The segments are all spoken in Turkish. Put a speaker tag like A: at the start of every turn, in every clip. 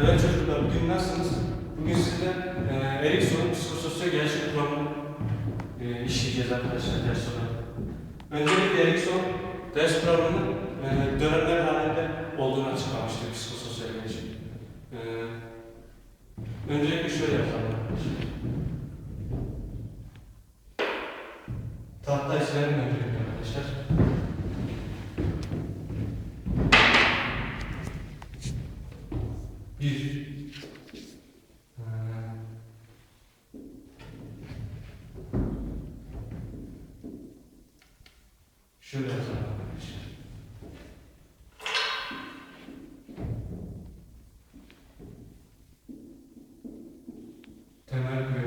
A: Evet çocuklar, bugün nasılsınız? Bugün sizle e, Erikson'un psikososyal gelişim programını e, işleyeceğiz arkadaşlar ders olarak. Öncelikle Erikson ders programının e, dönemler halinde olduğunu açıklamıştır psikososyal gelişim. E, öncelikle şöyle yapalım arkadaşlar. temel ve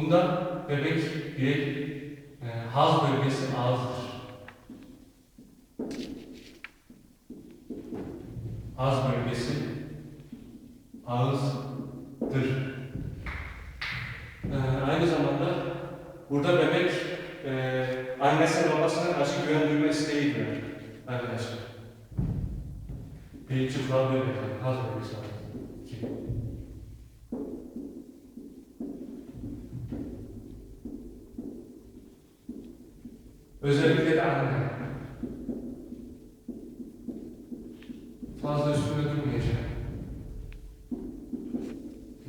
A: bunda bebek birey eee haz bölgesi ağızdır. Haz bölgesi ağızdır. Eee, aynı zamanda burada bebek eee annesine babasına karşı güven duyma isteği duyar arkadaşlar. Birinci kural böyle. Haz bölgesi. İki.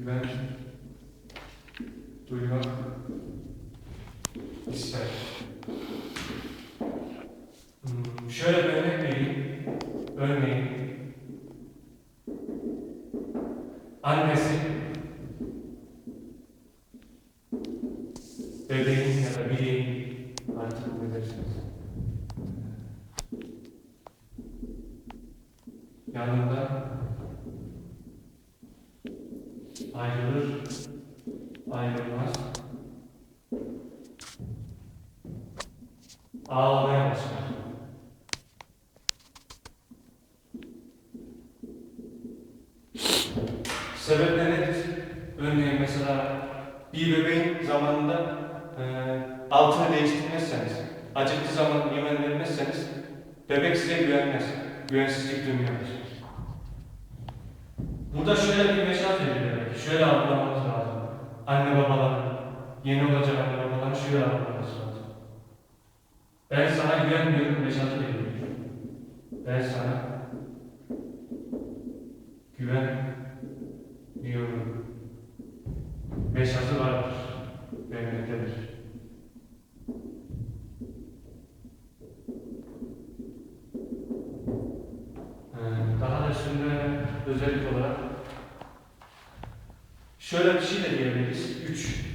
A: Güven duymak ister. Bir bebeğin zamanında e, altını değiştirmezseniz, acıktığı zaman yemen bebek size güvenmez. Güvensizlik başlar. Burada şöyle bir mesaj veriyor. Şöyle algılamamız lazım. Anne babalar, yeni olacak anne babalar şöyle algılaması lazım. Ben sana güvenmiyorum mesajı veriyor. Ben sana güvenmiyorum. Mesajı vardır. Benimliktedir. Ee, Daha da üstünde özellik olarak şöyle bir şey de diyebiliriz. Üç.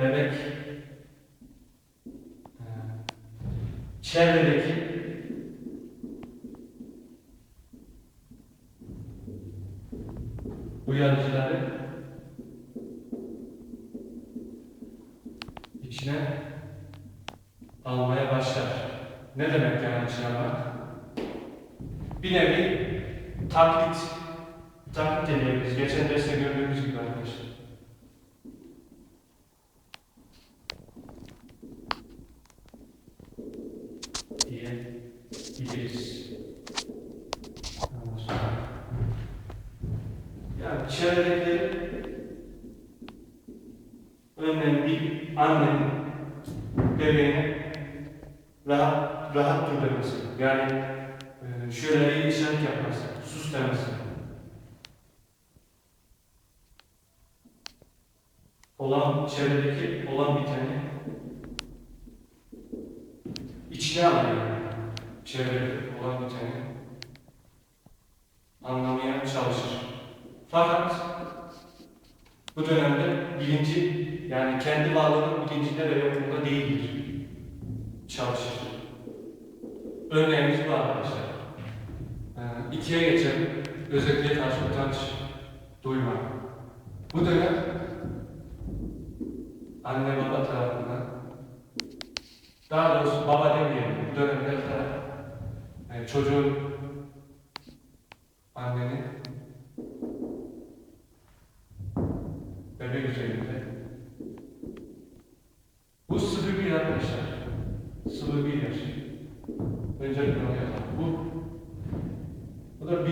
A: Bebek ee, çevredeki uyarıcıları içine almaya başlar. Ne demek yani içine almak? Bir nevi taklit, taklit edebiliriz. Geçen derste gördüğümüz gibi arkadaşlar. diyebiliriz. Ondan sonra yani çevredekileri örneğin bir annenin bebeğine rahat, rahat dur demesi. Yani e, şöyle bir işaret yapması, sus demesi. Olan çevredeki olan biteni içine alıyor. Çevrede olan biteni anlamaya çalışır. Fakat bu dönemde bilinci yani kendi varlığının bilincinde ve yokluğunda değildir. Çalışır. Örneğimiz bu arkadaşlar. Ee, ikiye geçelim. Özelliğe karşı utanç duyma. Bu dönem anne baba tarafından daha doğrusu baba demeyelim. Bu dönemde yani çocuğun annenin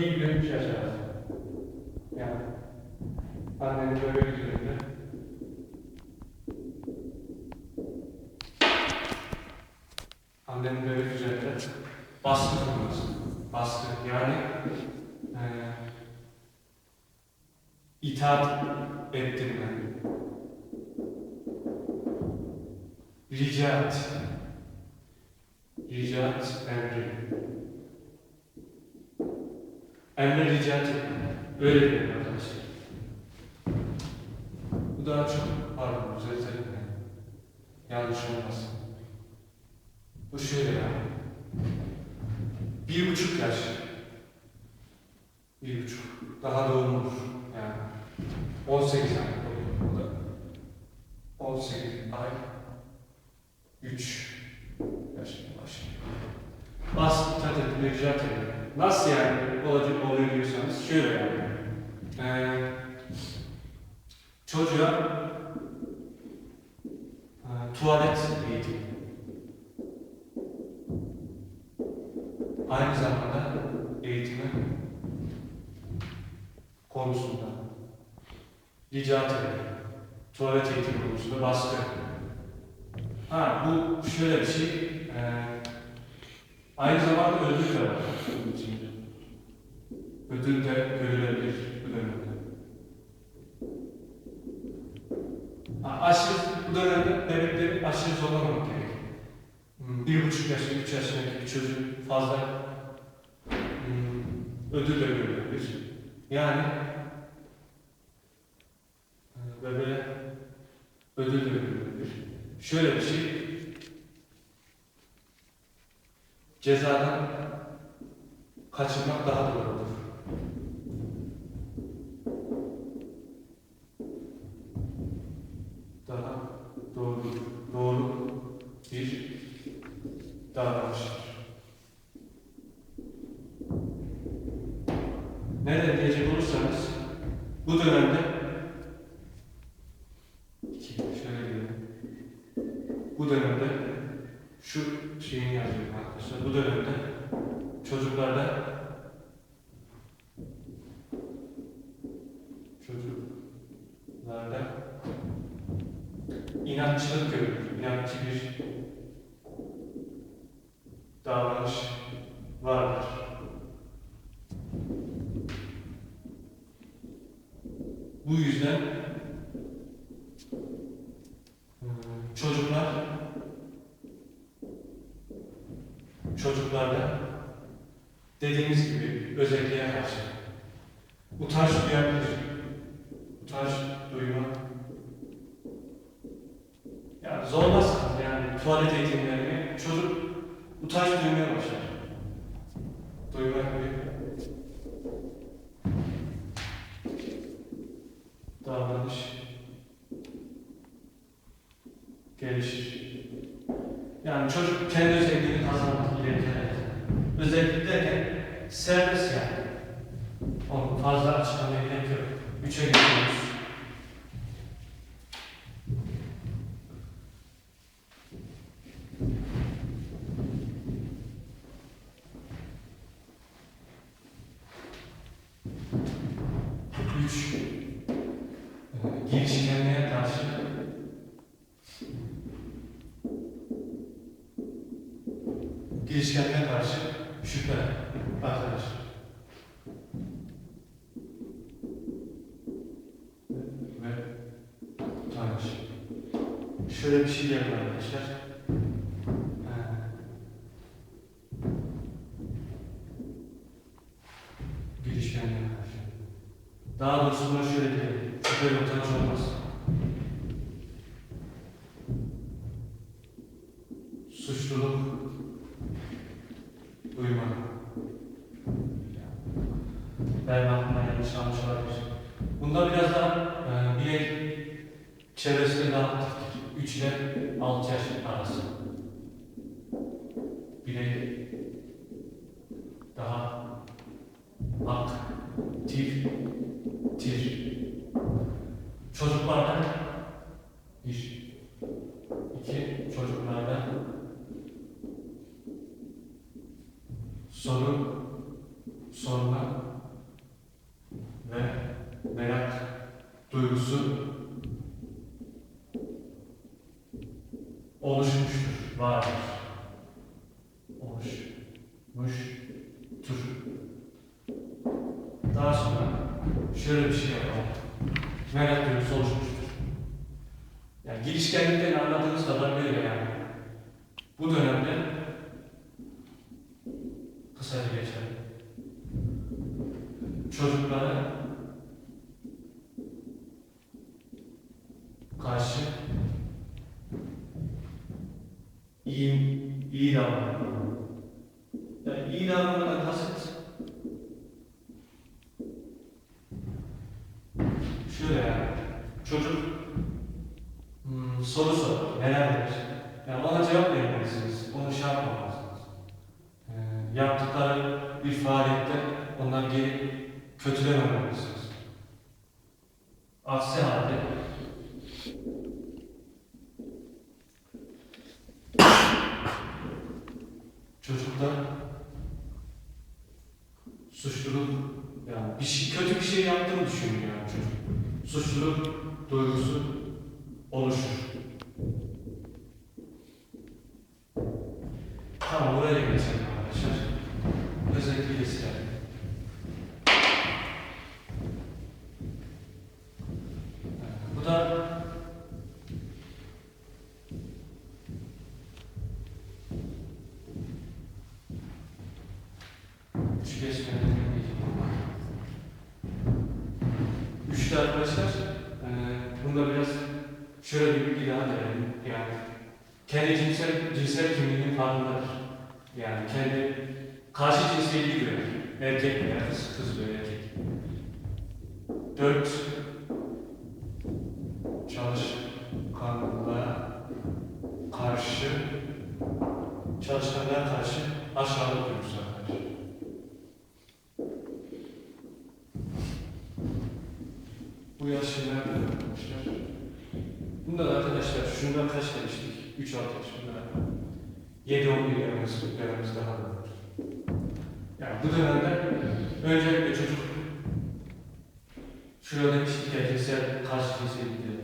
A: bir ile üç yaş arası. Yani annenin bebek üzerinde annenin bebek üzerinde baskı kurması. Baskı yani eee itaat ettirme. Ricat. Ricat Emre ricat etme. Öyle diyelim arkadaşlar. Bu daha çok pardon düzeltelim yani. Yanlış olmasın. Bu şöyle ya. Bir buçuk yaş. Bir buçuk. Daha doğumludur. Yani 18 ay oluyor bu da. 18 ay 3 yaşında başlıyor. Bas dikkat edin, rica ederim. Nasıl yani olacak oluyor diyorsanız şöyle yani. Ee, çocuğa e, tuvalet eğitimi. Aynı zamanda eğitimi konusunda rica ederim. Tuvalet eğitimi konusunda baskı. Ha bu şöyle bir şey. e, aynı zamanda ödül de var. Ödül de görülebilir bu dönemde. Ha, aşırı, bu dönemde bebekleri aşırı zorlamamak gerekiyor. Hmm, Bir buçuk yaş, üç yaşındaki bir çocuk fazla hmm, ödül de görülebilir. Yani e, bebeğe ödül görülebilir. Şöyle bir şey, cezadan kaçınmak daha doğrudur. Girişkenliğe karşı şüphe arkadaşlar. Ve utanç. Şöyle bir şey diyelim arkadaşlar. Ee, girişkenlik Daha doğrusu buna şöyle diyelim. Şüphe bir utanç olmaz. Suçluluk Ben aklıma yanlış olabilir. Bunda biraz daha şöyle bir şey yaptıkları bir faaliyette onlar geri kötülememelisiniz. Aksi halde çocuklar suçluluk yani bir şey, kötü bir şey yaptığını düşünüyor yani çocuk. Suçluluk duygusu oluşur. Tamam buraya geçelim arkadaşlar. Özellikle silelim. Bu da Üç geçmeden Üçte arkadaşlar, eee bunda biraz şöyle bir bilgi daha verelim. Yani kendi cinsel, cinsel kimliğinin farkındadır. Yani kendi karşı cinsiyeti göre erkek veya kız, kız veya erkek. Dört, 11 yaşımız dönemimiz daha da var. Yani bu dönemde öncelikle çocuk şurada demiştik ya cinsel karşı gidiyor.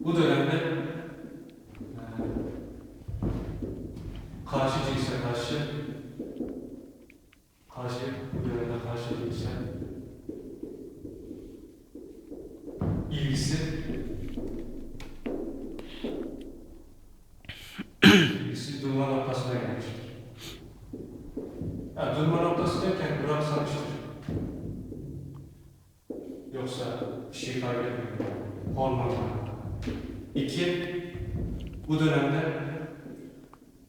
A: Bu dönemde e, karşı cinsel karşı karşı bu dönemde karşı cinsel ilgisi ilgisi durma noktasına gelmiştir. Yani durma noktası derken duraksamıştır. Yoksa bir şey kaybetmiyor. Hormonlar. İki, bu dönemde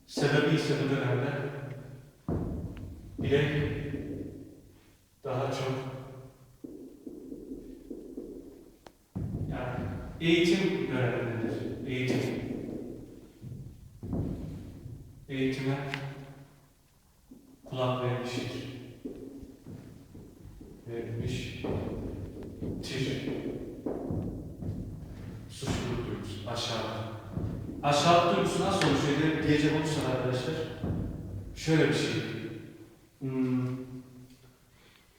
A: sebebi ise bu dönemde birey daha çok Yani eğitim dönemindedir. Eğitim. Eğitime kulak vermiştir. Vermiştir. Suçluluk duygusu. Aşağılık. Aşağılık duygusu nasıl oluşuyor diyecek olursak arkadaşlar. Şöyle bir şey. Hmm.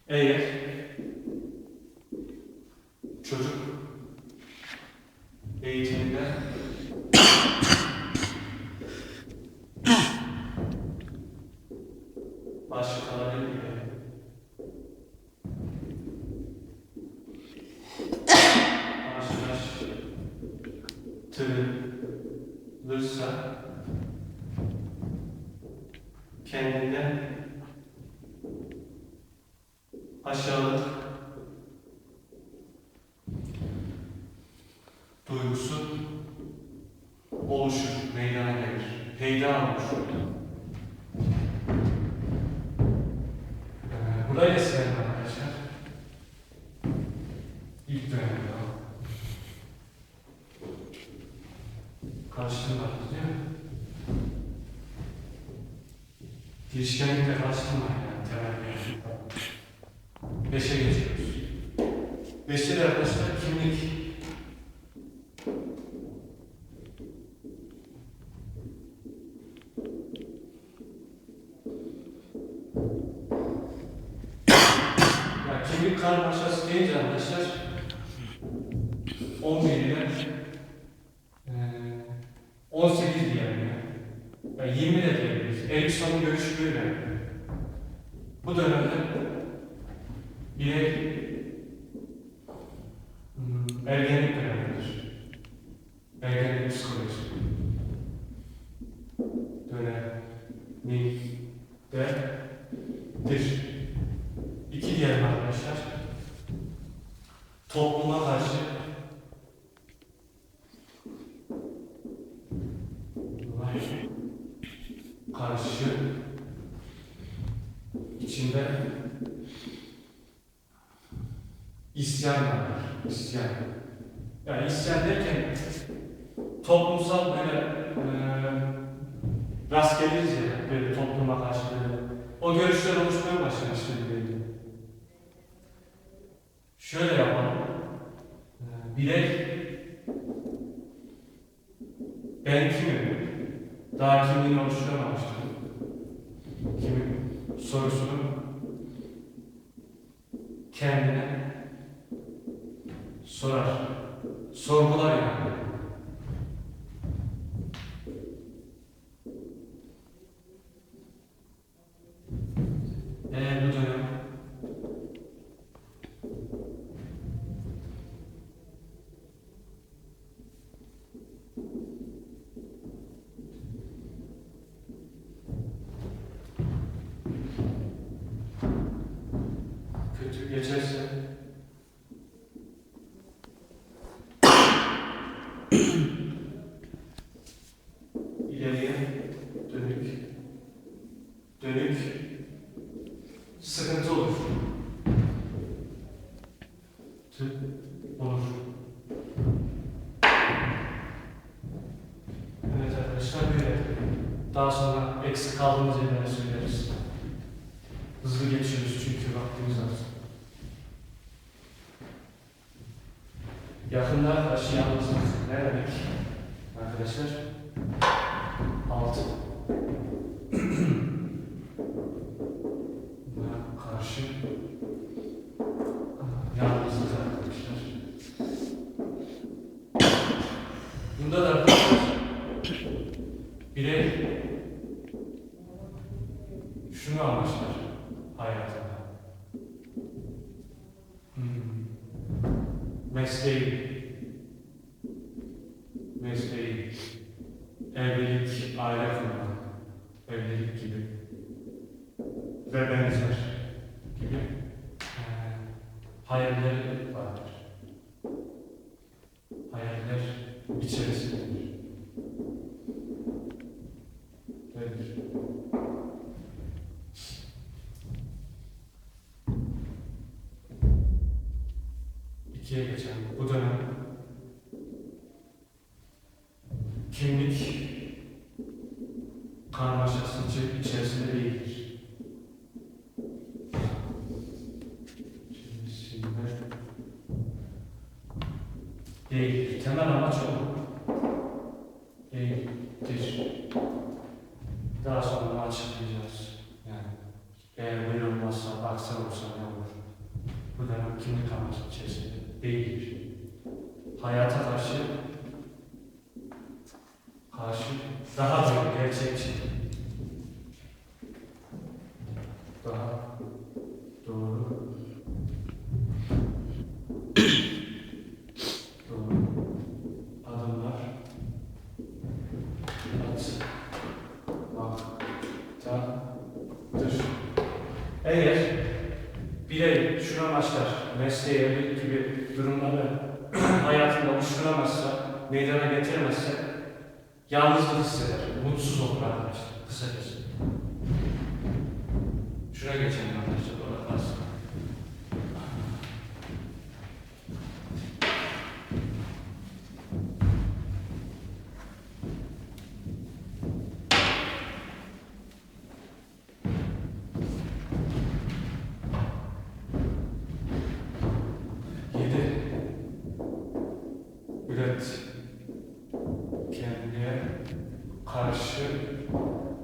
A: Eğer çocuk eğitiminde başkaları gibi karşılaştırılırsa kendinden aşağılık Kimlik karmaşası deyince arkadaşlar 11 ile eee, 18 diyelim ya. Ya 20 de diyebiliriz. Erikson'un görüşü böyle. Bu dönemde birey hmm, ergenlik dönemidir. Ergenlik psikolojisi. Dönemi de dir. İki diyelim arkadaşlar. Topluma karşı karşı içinde isyan var. İsyan. Yani isyan derken toplumsal böyle e, rastgeleyiz ya böyle topluma karşı böyle. O görüşler oluşmaya başlamıştı gibi. Şöyle yapalım. E, birey ben kimim? Daha kimliğini oluşturamamıştım. Sorusunu kendine sorar. Sorgular yani. Daha sonra eksik kaldığımız yerleri söyleriz. Hızlı geçiyoruz çünkü vaktimiz az. Yakında aşı yalnızlık ne arkadaşlar? Altı. Hayalleri vardır. Hayaller içerisindedir. Hayata karşı karşı daha çok gerçekçi,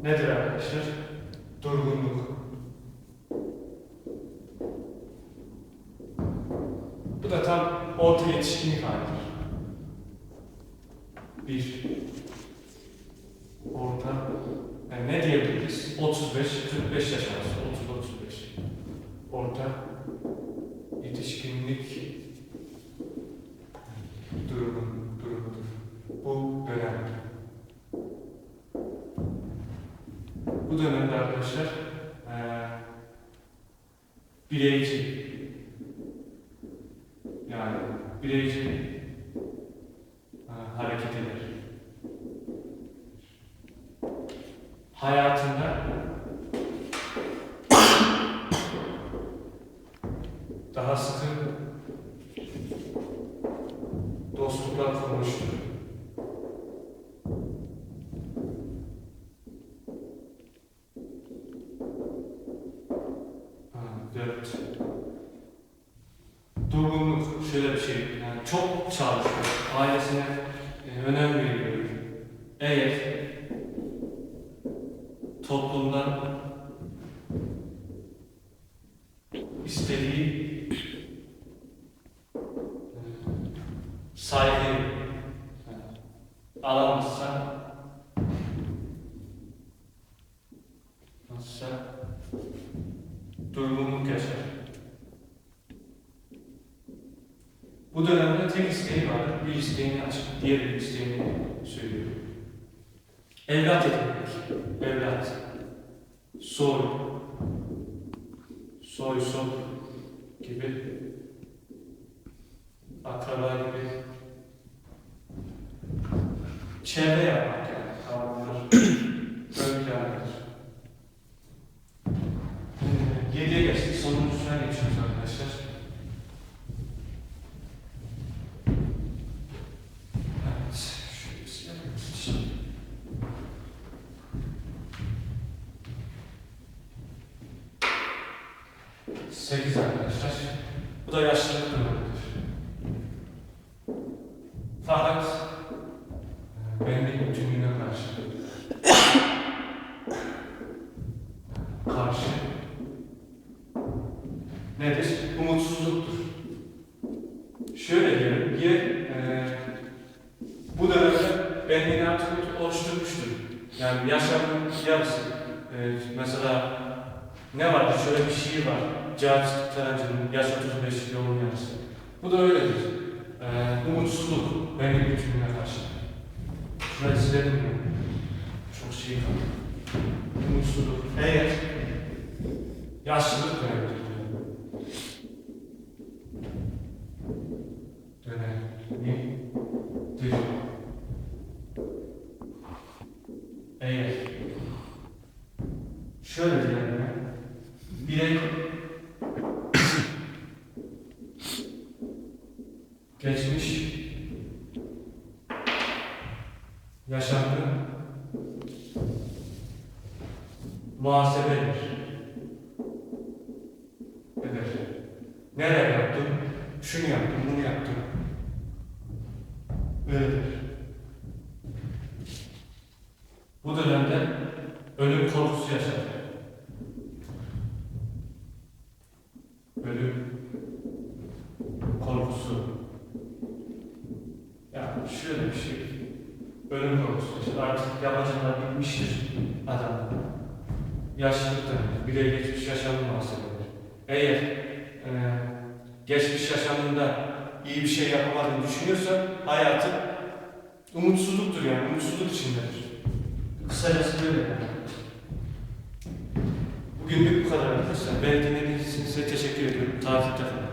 A: nedir arkadaşlar? Durgunluk. Bu da tam orta yetişkinlik halidir. Bir. Orta. Yani ne diyebiliriz? 35-45 yaş arası. 30-35. Orta yetişkinlik durumun durumudur. Bu dönem. Bu dönemde arkadaşlar eee bireyci yani bireyci toplumdan istediği e, saygı alamazsa nasılsa durgunluk yaşar. Bu dönemde tek isteği vardır. Bir isteğini açık, diğer bir isteğini söylüyor. Evlat edinmek. Evlat. Soy. Soy, soy gibi. Akraba gibi. Çevre yapmak yani. Kavramlar. Ön planlar. Ee, Yediye geçtik. Sonuncusuna geçiyoruz arkadaşlar. Evet. Şöyle bir silelim. Sekiz arkadaşlar. Bu da yaşlılık dönemidir. Fakat e, benlik bütünlüğüne karşı karşı nedir? Umutsuzluktur. Şöyle diyelim, ya e, bu dönemde benliğini artık oluşturmuştur. Yani yaşamın yarısı. E, mesela ne var? Şöyle bir şiir var. Cahit Tarancı'nın Yaş 35 yolun yarısı. Bu da öyledir. E, umutsuzluk benlik bütünlüğüne karşı. Şurayı silelim mi? Çok şey var. Umutsuzluk. Eğer yaşlılık dönemidir. Nereye yaptım? Şunu yaptım, bunu yaptım. Öyledir. Bu dönemde ölüm korkusu yaşar. Ölüm korkusu. Ya şöyle bir şey. Ölüm korkusu yaşar. Artık yapacaklar bitmiştir adam. Yaşlılık dönemi, bile geçmiş yaşamını bahsediyor. Eğer iyi bir şey yapamadığını düşünüyorsa hayatı umutsuzluktur yani, umutsuzluk içindedir. Kısacası böyle yani. Bugünlük bu kadar arkadaşlar. Beni dinlediğiniz için size teşekkür ediyorum. Takipte kalın.